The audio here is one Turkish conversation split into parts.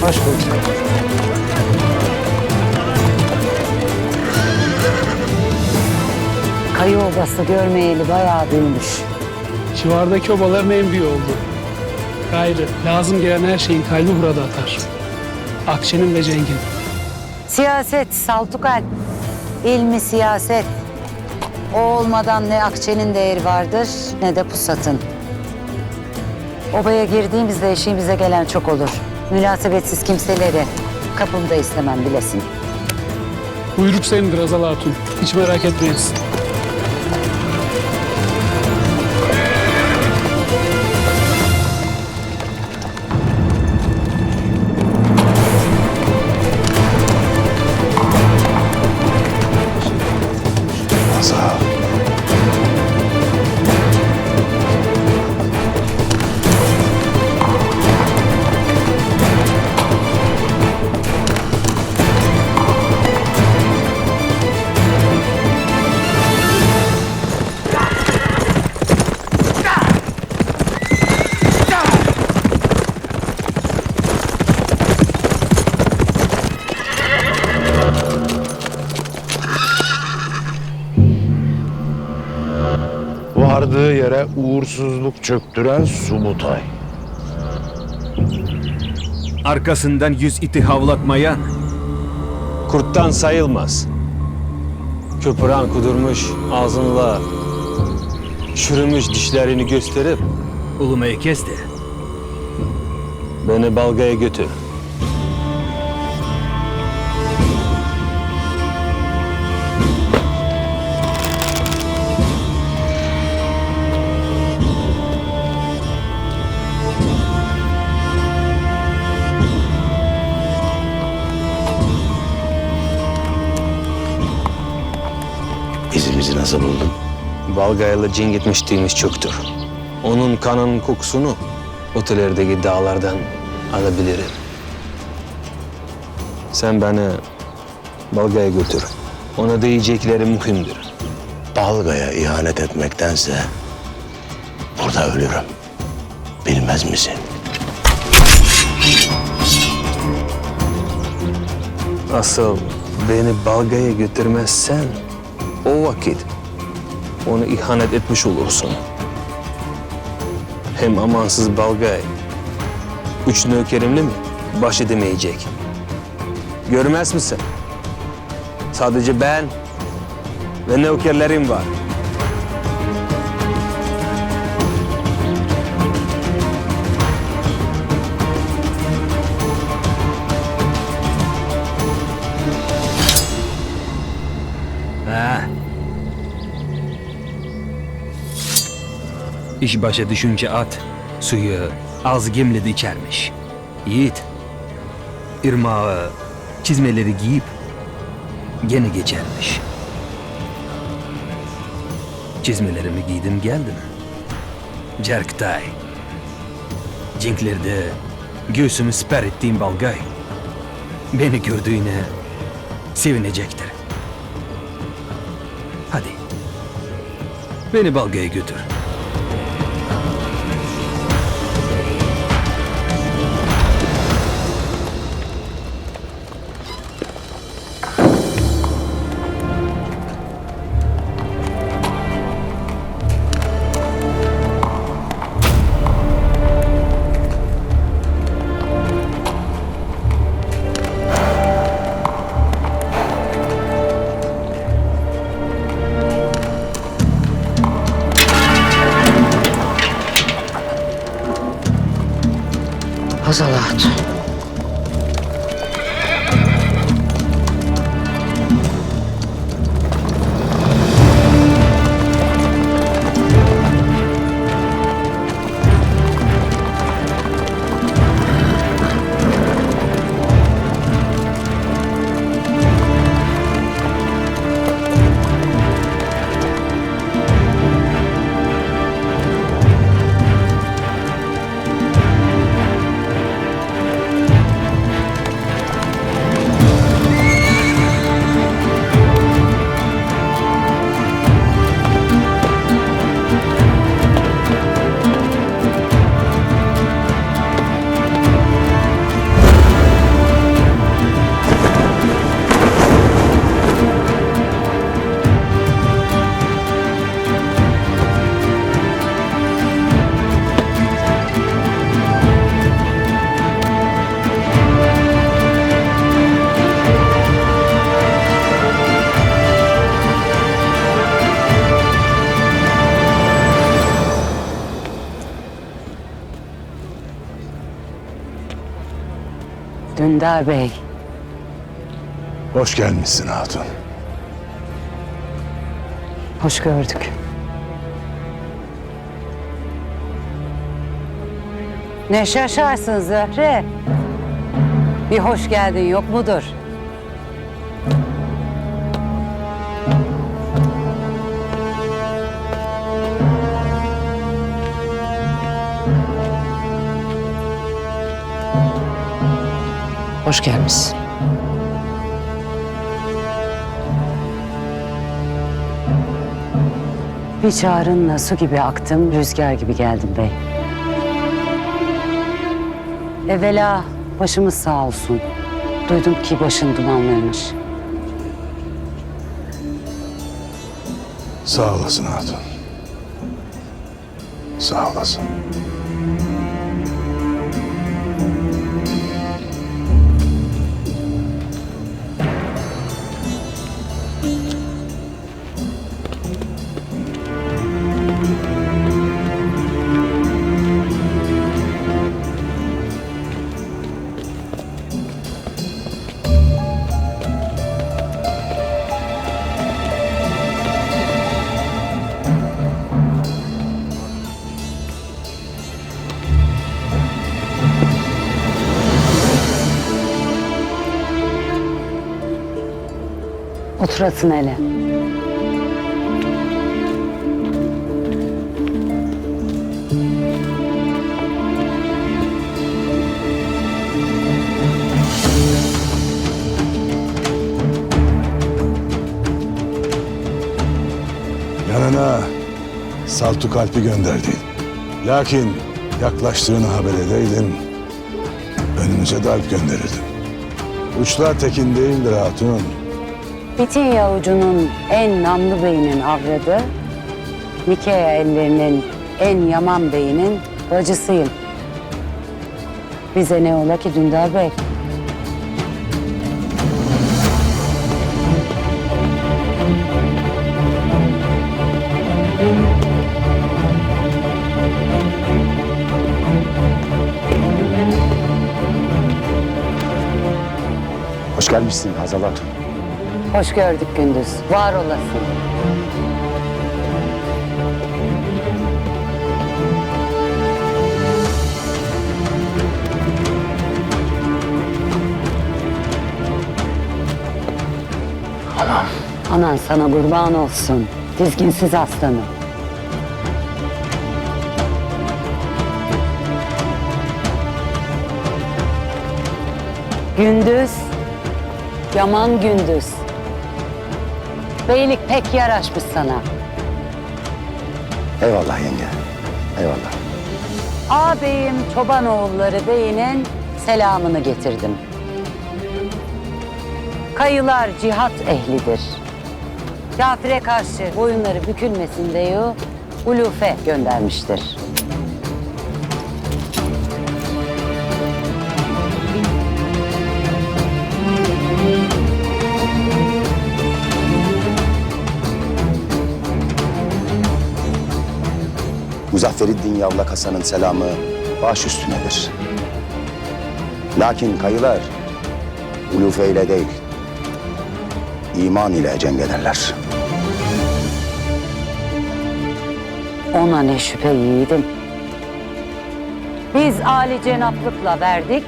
Hoş bulduk. Kayı obası görmeyeli bayağı büyümüş. Civardaki obaların en büyüğü oldu. Gayrı lazım gelen her şeyin kalbi burada atar. Akşenin ve Cengin. Siyaset Saltukal. İlmi siyaset. O olmadan ne akçenin değeri vardır ne de pusatın. Obaya girdiğimizde eşiğimize gelen çok olur. Münasebetsiz kimseleri kapımda istemem bilesin. Buyruk senindir Azal Hatun. Hiç merak etmeyiz. Uğursuzluk çöktüren Subutay. Arkasından yüz iti havlatmayan Kurttan sayılmaz. Köpüren kudurmuş ağzınla çürümüş dişlerini gösterip ulumayı kesti. beni balgaya götür. Nasıl buldun? Balgayla cin gitmiştiğimiz çoktur. Onun kanının kokusunu otellerdeki dağlardan alabilirim. Sen beni Balgaya götür. Ona diyecekleri muhimdir. Balgaya ihanet etmektense burada ölürüm. Bilmez misin? Asıl beni Balga'ya götürmezsen o vakit onu ihanet etmiş olursun. Hem amansız Balgay üç nökerimle mi baş edemeyecek? Görmez misin? Sadece ben ve nökerlerim var. İş başa düşünce at suyu az gemledi içermiş. Yiğit ırmağı çizmeleri giyip gene geçermiş. Çizmelerimi giydim geldim. Cerktay. Cinklerde göğsümü siper ettiğim balgay. Beni gördüğüne sevinecektir. Hadi. Beni Balga'ya götür. Hazal Dündar Bey. Hoş gelmişsin hatun. Hoş gördük. Ne şaşarsın Zöhre? Bir hoş geldin yok mudur? Hoş gelmişsin. Bir çağrınla su gibi aktım, rüzgar gibi geldim bey. Evvela başımız sağ olsun. Duydum ki başın dumanlıymış. Sağ olasın hatun. Sağ olasın. 一。Oturasın hele. Yanına Saltuk Alp'i gönderdin. Lakin yaklaştığını haber edeydin. Önümüze de Alp gönderirdim. Uçlar tekin değildir hatun. Bitin yavucunun en namlı beyinin avradı, Nikea ellerinin en yaman beyinin bacısıyım. Bize ne ola ki Dündar Bey? Hoş gelmişsin Hazal. Hoş gördük Gündüz. Var olasın. Anam. Anan sana kurban olsun. Dizginsiz aslanım. Gündüz, yaman gündüz. Beylik pek yaraşmış sana. Eyvallah yenge. Eyvallah. Ağabeyim Çobanoğulları Bey'inin selamını getirdim. Kayılar cihat ehlidir. Kafire karşı boyunları bükülmesin diye ulufe göndermiştir. Muzaffereddin Yavlak Hasan'ın selamı baş üstünedir. Lakin kayılar ulufe ile değil, iman ile cenk ederler. Ona ne şüphe yiğidim. Biz âli cenaplıkla verdik,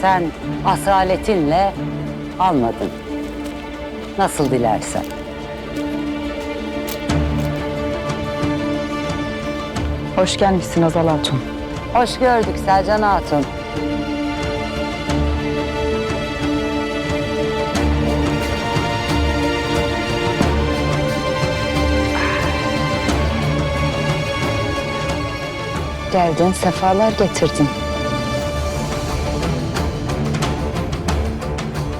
sen asaletinle almadın. Nasıl dilersen. Hoş gelmişsin Azal Hatun. Hoş gördük Selcan Hatun. Geldin, sefalar getirdin.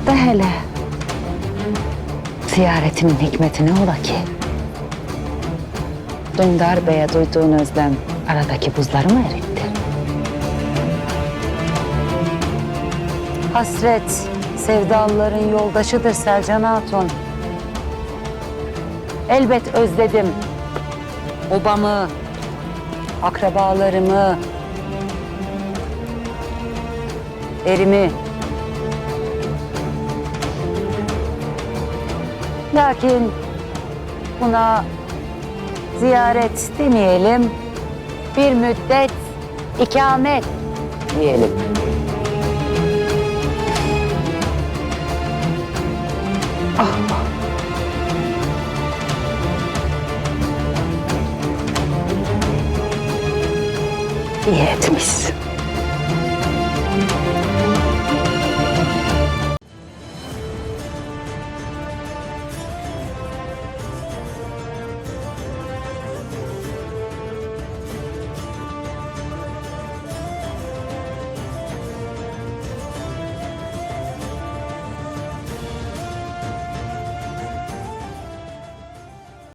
De hele. Ziyaretimin hikmeti ne ola ki? Dündar Bey'e duyduğun özlem aradaki buzları mı eritti? Hasret sevdalıların yoldaşıdır Selcan Hatun. Elbet özledim obamı, akrabalarımı, erimi. Lakin buna ziyaret demeyelim, bir müddet ikamet diyelim. Ah. İyi etmişsin.